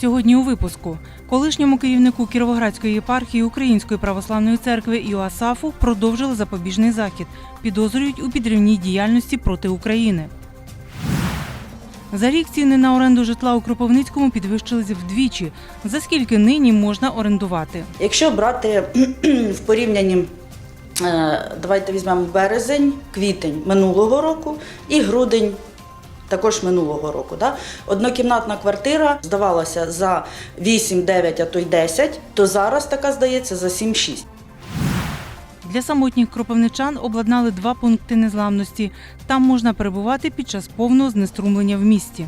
Сьогодні у випуску колишньому керівнику Кіровоградської єпархії Української православної церкви Іоасафу продовжили запобіжний захід. Підозрюють у підривній діяльності проти України. За рік ціни на оренду житла у Кропивницькому підвищились вдвічі. За скільки нині можна орендувати? Якщо брати в порівнянні, е, давайте візьмемо березень, квітень минулого року і грудень. Також минулого року. Да? Однокімнатна квартира здавалася за 8, 9, а то й 10, то зараз така здається за 7-6. Для самотніх кропивничан обладнали два пункти незламності. Там можна перебувати під час повного знеструмлення в місті.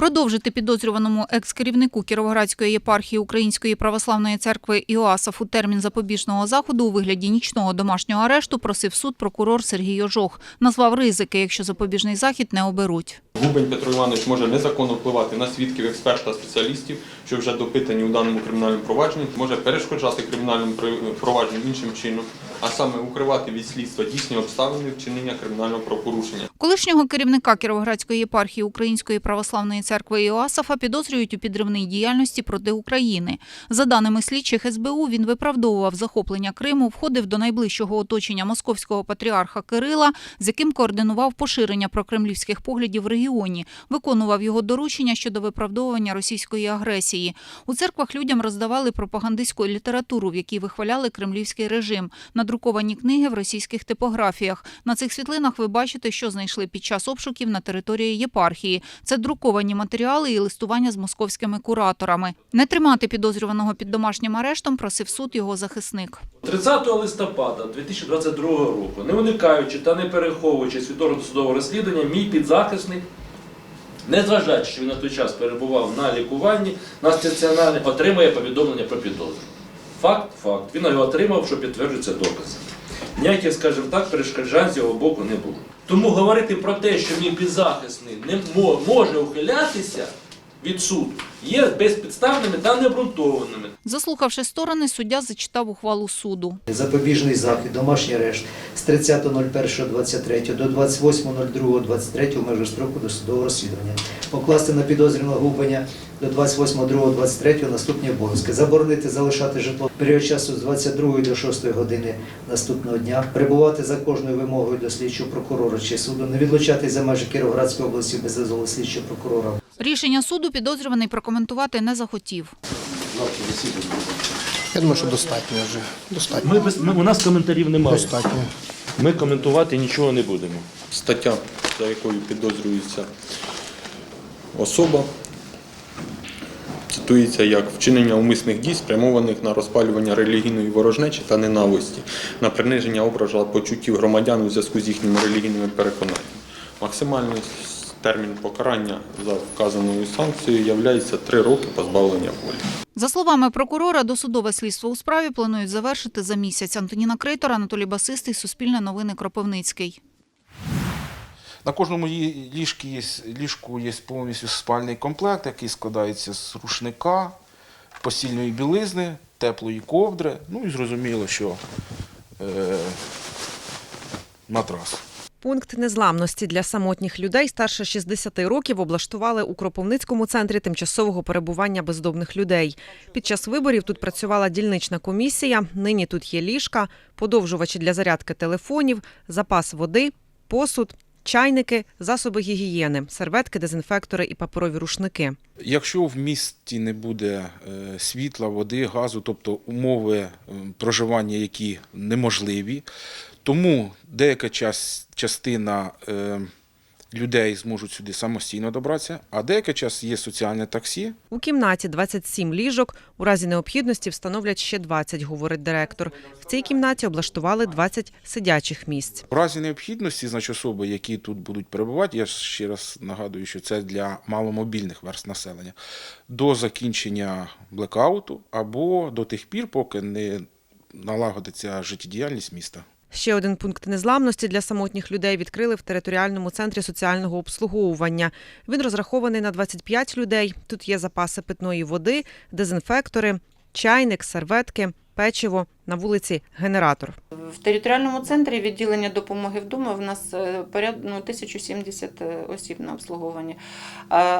Продовжити підозрюваному екс-керівнику Кіровоградської єпархії Української православної церкви Іоасафу термін запобіжного заходу у вигляді нічного домашнього арешту просив суд прокурор Сергій Ожох. Назвав ризики, якщо запобіжний захід не оберуть. Губень Петро Іванович може незаконно впливати на свідків, експерта, спеціалістів, що вже допитані у даному кримінальному провадженні, може перешкоджати кримінальному провадженню іншим чином, а саме укривати від слідства дійсні обставини вчинення кримінального правопорушення. Колишнього керівника Кіровоградської єпархії Української православної церкви Іоасафа підозрюють у підривній діяльності проти України. За даними слідчих СБУ, він виправдовував захоплення Криму, входив до найближчого оточення московського патріарха Кирила, з яким координував поширення прокремлівських поглядів в регіоні, виконував його доручення щодо виправдовування російської агресії. У церквах людям роздавали пропагандистську літературу, в якій вихваляли кремлівський режим, надруковані книги в російських типографіях. На цих світлинах ви бачите, що знайшли під час обшуків на території єпархії. Це друковані матеріали і листування з московськими кураторами. Не тримати підозрюваного під домашнім арештом просив суд його захисник. 30 листопада 2022 року, не уникаючи та не переховуючи свідомо досудового розслідування, мій підзахисник, незважаючи, що він на той час перебував на лікуванні, на стаціонарі, отримує повідомлення про підозру. Факт, факт. Він його отримав, що підтверджується доказами. Ніяких, скажімо так, перешкоджань з його боку не було. Тому говорити про те, що мій підзахисний не може ухилятися від суду, є безпідставними та необґрунтованими. Заслухавши сторони, суддя зачитав ухвалу суду. Запобіжний захід, домашній арешт з 30.01.23 до 28.02.23 в межах строку досудового розслідування. Покласти на підозрюваного губення до 28.02.23 наступні обов'язки. Заборонити залишати житло період часу з 22 до 6 години наступного дня. Прибувати за кожною вимогою до слідчого прокурора чи суду. Не відлучатись за межі Кіровоградської області без дозволу слідчого прокурора. Рішення суду підозрюваний прокоментувати не захотів. Я думаю, що достатньо вже. Достатньо. Ми, без- ми, у нас коментарів немає. Достатньо. Ми коментувати нічого не будемо. Стаття, за якою підозрюється особа, цитується як вчинення умисних дій, спрямованих на розпалювання релігійної ворожнечі та ненависті, на приниження ображу почуттів громадян у зв'язку з їхніми релігійними переконаннями. Максимальний термін покарання за вказаною санкцією являється три роки позбавлення волі. За словами прокурора, досудове слідство у справі планують завершити за місяць. Антоніна Крейтор, Анатолій Басистий, Суспільне новини Кропивницький. На кожному ліжку є, ліжку є повністю спальний комплект, який складається з рушника, постільної білизни, теплої ковдри. Ну і зрозуміло, що е, матрас. Пункт незламності для самотніх людей старше 60 років облаштували у Кропивницькому центрі тимчасового перебування бездомних людей. Під час виборів тут працювала дільнична комісія. Нині тут є ліжка, подовжувачі для зарядки телефонів, запас води, посуд, чайники, засоби гігієни, серветки, дезінфектори і паперові рушники. Якщо в місті не буде е, світла, води, газу, тобто умови е, проживання, які неможливі, тому деяка час, частина е, людей зможуть сюди самостійно добратися, а деяка час є соціальне таксі, У кімнаті 27 ліжок. У разі необхідності встановлять ще 20, говорить директор. В цій кімнаті облаштували 20 сидячих місць. В разі необхідності, значить, особи, які тут будуть перебувати, я ще раз нагадую, що це для маломобільних верст населення, до закінчення блекауту або до тих пір, поки не налагодиться життєдіяльність міста. Ще один пункт незламності для самотніх людей відкрили в територіальному центрі соціального обслуговування. Він розрахований на 25 людей. Тут є запаси питної води, дезінфектори, чайник, серветки, печиво, на вулиці генератор. В територіальному центрі відділення допомоги вдома в нас е, поряд ну, 1070 осіб на обслуговуванні.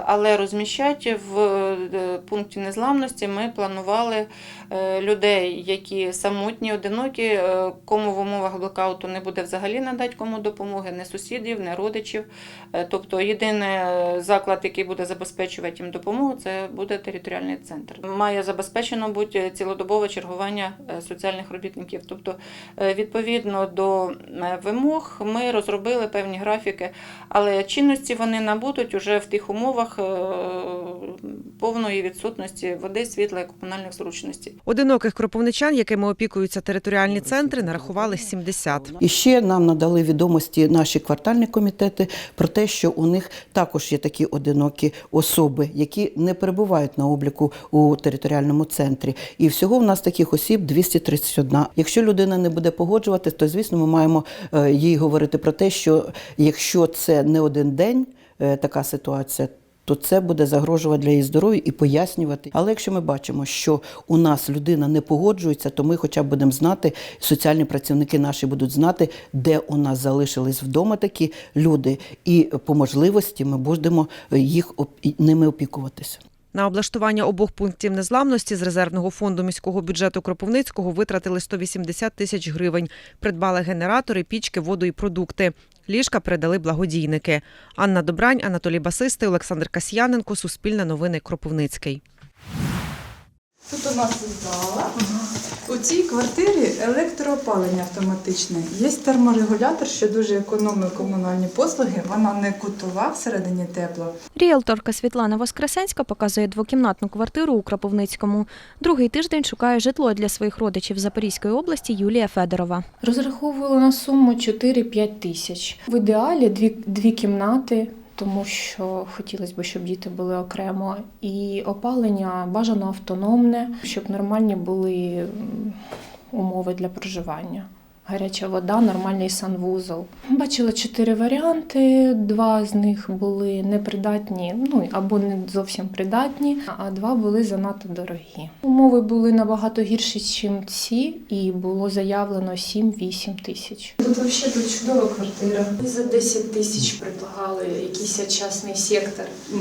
Але розміщати в е, пункті незламності ми планували е, людей, які самотні, одинокі, е, кому в умовах блокауту не буде взагалі надати кому допомоги, не сусідів, не родичів. Е, Тобто єдиний е, заклад, який буде забезпечувати їм допомогу, це буде територіальний центр. Має забезпечено бути цілодобове чергування е, соціальних робітників. Тобто, е, відповідно до е, вимог, ми розробили певні графіки, але чинності вони набудуть уже в тих умовах е, повної відсутності води, світла і комунальних зручностей. Одиноких кропивничан, якими опікуються територіальні центри, нарахували 70. І ще нам надали відомості наші квартальні комітети про те, що у них також є такі одинокі особи, які не перебувають на обліку у територіальному центрі. І всього в нас таких осіб 231. Якщо людина не буде погоджуватись, то звісно ми маємо е, їй говорити про те, що якщо це не один день е, така ситуація. То це буде загрожувати для її здоров'я і пояснювати. Але якщо ми бачимо, що у нас людина не погоджується, то ми хоча б будемо знати, соціальні працівники наші будуть знати, де у нас залишились вдома такі люди, і по можливості ми будемо їх ними опікуватися. На облаштування обох пунктів незламності з резервного фонду міського бюджету Кропивницького витратили 180 тисяч гривень. Придбали генератори, пічки, воду і продукти. Ліжка передали благодійники. Анна Добрань, Анатолій Басистий, Олександр Касьяненко, Суспільне новини Кропивницький. Тут у нас зала. У цій квартирі електроопалення автоматичне. Є терморегулятор, що дуже економить комунальні послуги. Вона не кутова всередині тепла. Ріелторка Світлана Воскресенська показує двокімнатну квартиру у Кропивницькому. Другий тиждень шукає житло для своїх родичів Запорізької області Юлія Федорова. Розраховували на суму 4-5 тисяч. В ідеалі дві, дві кімнати, тому що хотілося б, щоб діти були окремо. І опалення бажано автономне, щоб нормальні були умови для проживання. Гаряча вода, нормальний санвузол. Бачила чотири варіанти. Два з них були непридатні, ну або не зовсім придатні, а два були занадто дорогі. Умови були набагато гірші, ніж ці, і було заявлено 7-8 тисяч. Тут взагалі тут чудова квартира. За 10 тисяч предлагали якийсь частний сектор е,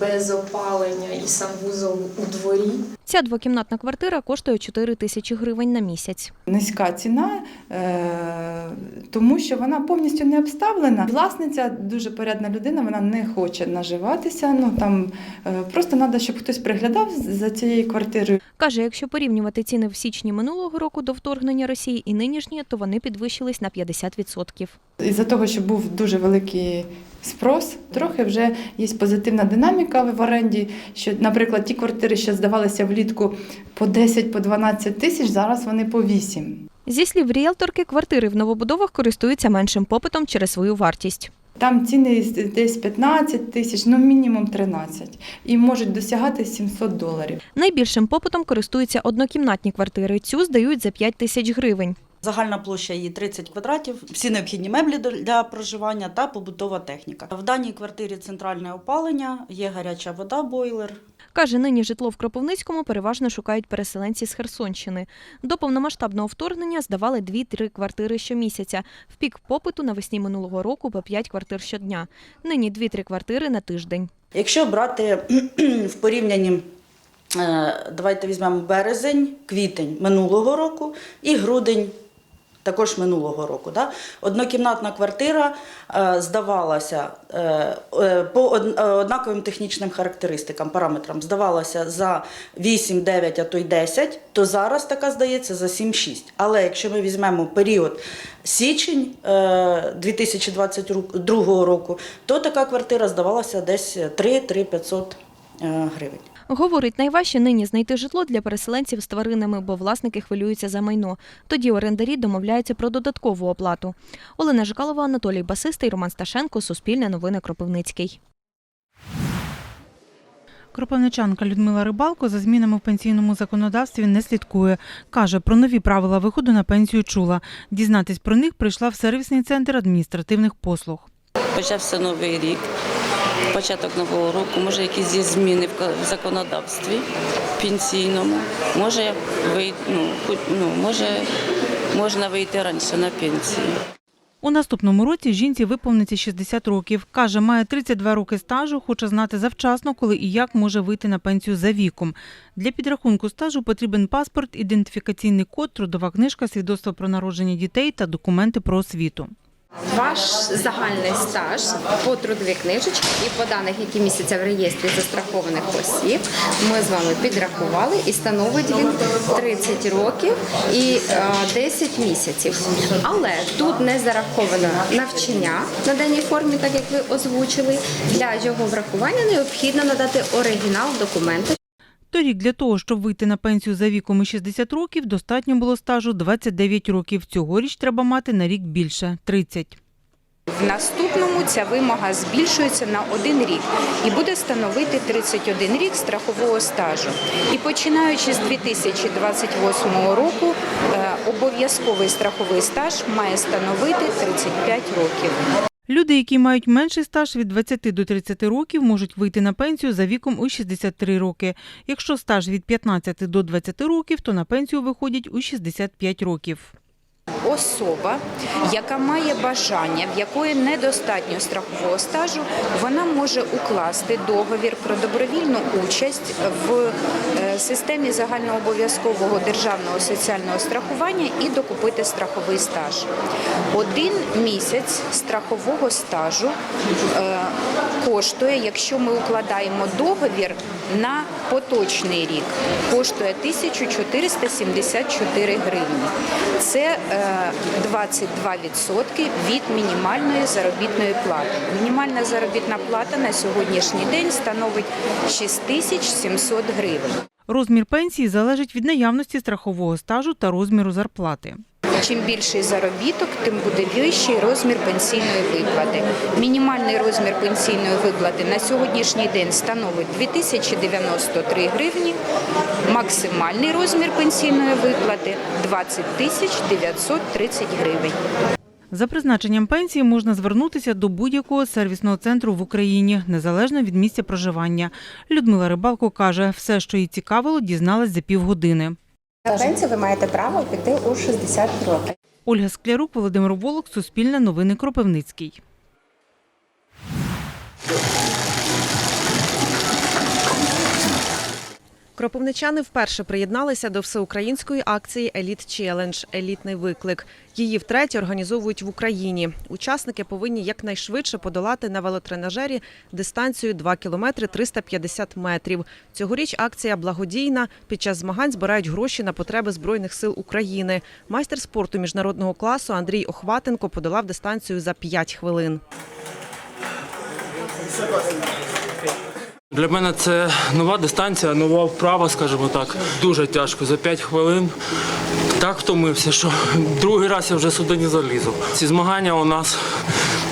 без опалення і санвузол у дворі. Ця двокімнатна квартира коштує 4 тисячі гривень на місяць. Низька ціна, е, тому що вона повністю не обставлена. Власниця дуже порядна людина, вона не хоче наживатися. Ну там е, просто треба, щоб хтось приглядав за цією квартирою. Каже, якщо порівнювати ціни в січні минулого року до вторгнення Росії і нинішні, то вони підвищились на 50%. Із-за того, що був дуже великий спрос, трохи вже є позитивна динаміка в оренді. Що, наприклад, ті квартири, що здавалися влітку по 10 по 12 тисяч, зараз вони по 8. Зі слів ріелторки, квартири в новобудовах користуються меншим попитом через свою вартість. Там ціни десь 15 тисяч, ну мінімум 13. І можуть досягати 700 доларів. Найбільшим попитом користуються однокімнатні квартири. Цю здають за 5 тисяч гривень. Загальна площа її 30 квадратів, всі необхідні меблі для проживання та побутова техніка. В даній квартирі центральне опалення, є гаряча вода, бойлер. Каже, нині житло в Кропивницькому переважно шукають переселенці з Херсонщини. До повномасштабного вторгнення здавали 2-3 квартири щомісяця. В пік попиту навесні минулого року по 5 квартир щодня. Нині 2-3 квартири на тиждень. Якщо брати в порівнянні, е, давайте візьмемо березень, квітень минулого року і грудень. Також минулого року. Да? Однокімнатна квартира е, здавалася е, е, по од- однаковим технічним характеристикам, параметрам, здавалася за 8, 9, а то й 10, то зараз така здається за 7-6. Але якщо ми візьмемо період січень е, 2022 року, то така квартира здавалася десь 3-3 500 е, гривень. Говорить, найважче нині знайти житло для переселенців з тваринами, бо власники хвилюються за майно. Тоді орендарі домовляються про додаткову оплату. Олена Жикалова, Анатолій Басистий, Роман Сташенко, Суспільне новини Кропивницький. Кропивничанка Людмила Рибалко за змінами в пенсійному законодавстві не слідкує. Каже, про нові правила виходу на пенсію чула. Дізнатись про них прийшла в сервісний центр адміністративних послуг. Почався новий рік, початок нового року, може якісь є зміни в законодавстві пенсійному, може ну, ну, може можна вийти раніше на пенсію. У наступному році жінці виповниться 60 років. Каже, має 32 роки стажу, хоче знати завчасно, коли і як може вийти на пенсію за віком. Для підрахунку стажу потрібен паспорт, ідентифікаційний код, трудова книжка, свідоцтво про народження дітей та документи про освіту. Ваш загальний стаж по трудовій книжечці і по даних, які містяться в реєстрі застрахованих осіб, ми з вами підрахували і становить він 30 років і е, 10 місяців. Але тут не зараховано навчання на даній формі, так як ви озвучили. Для його врахування необхідно надати оригінал документу. Торік для того, щоб вийти на пенсію за віком і 60 років, достатньо було стажу 29 років. Цьогоріч треба мати на рік більше – 30. В наступному ця вимога збільшується на один рік і буде становити 31 рік страхового стажу. І починаючи з 2028 року, е, обов'язковий страховий стаж має становити 35 років. Люди, які мають менший стаж від 20 до 30 років, можуть вийти на пенсію за віком у 63 роки. Якщо стаж від 15 до 20 років, то на пенсію виходять у 65 років. Особа, яка має бажання, в якої недостатньо страхового стажу, вона може укласти договір про добровільну участь в системі загальнообов'язкового державного соціального страхування і докупити страховий стаж. Один місяць страхового стажу е, коштує, якщо ми укладаємо договір на поточний рік, коштує 1474 гривні. Це е, 22% від мінімальної заробітної плати. Мінімальна заробітна плата на сьогоднішній день становить 6700 гривень. Розмір пенсії залежить від наявності страхового стажу та розміру зарплати. Чим більший заробіток, тим буде вищий розмір пенсійної виплати. Мінімальний розмір пенсійної виплати на сьогоднішній день становить 2093 гривні, максимальний розмір пенсійної виплати 20 тисяч 930 гривень. За призначенням пенсії можна звернутися до будь-якого сервісного центру в Україні, незалежно від місця проживання. Людмила Рибалко каже, все, що їй цікавило, дізналась за півгодини. На пенсію ви маєте право піти у 60 років. Ольга Склярук, Володимир Волок, Суспільне новини Кропивницький. Кропивничани вперше приєдналися до всеукраїнської акції Еліт Челендж Елітний виклик. Її втретє організовують в Україні. Учасники повинні якнайшвидше подолати на велотренажері дистанцію 2 кілометри 350 метрів. Цьогоріч акція благодійна. Під час змагань збирають гроші на потреби збройних сил України. Майстер спорту міжнародного класу Андрій Охватенко подолав дистанцію за 5 хвилин. Для мене це нова дистанція, нова вправа, скажімо так. Дуже тяжко. За 5 хвилин так втомився, що другий раз я вже сюди не залізу. Ці змагання у нас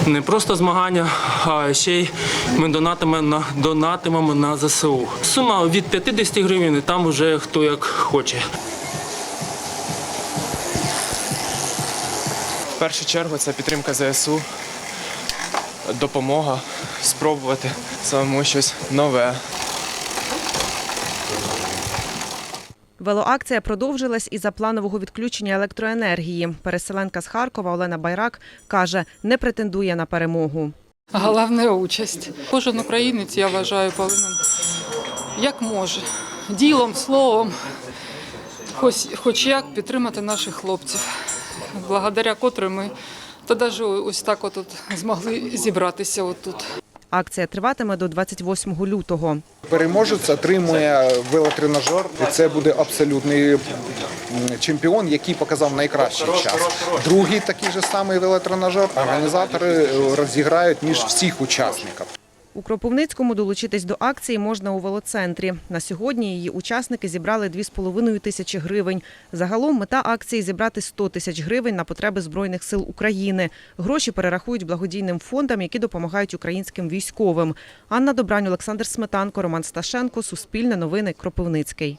не просто змагання, а ще й ми донатимо на, донатимемо на ЗСУ. Сума від 50 гривень, і там вже хто як хоче. В першу чергу це підтримка ЗСУ, допомога, спробувати самому щось нове. Велоакція продовжилась і за планового відключення електроенергії. Переселенка з Харкова Олена Байрак каже, не претендує на перемогу. Головне участь. Кожен українець, я вважаю, повинен як може, ділом, словом, хоч, хоч як підтримати наших хлопців, благодаря котрим ми та навіть ось так от тут змогли зібратися отут. Акція триватиме до 28 лютого. Переможець отримує велотренажер, і це буде абсолютний чемпіон, який показав найкращий час. Другий такий же самий велотренажер організатори е, розіграють між всіх учасників. У Кропивницькому долучитись до акції можна у велоцентрі. На сьогодні її учасники зібрали 2,5 тисячі гривень. Загалом мета акції зібрати 100 тисяч гривень на потреби Збройних сил України. Гроші перерахують благодійним фондам, які допомагають українським військовим. Анна Добрань, Олександр Сметанко, Роман Сташенко, Суспільне новини, Кропивницький.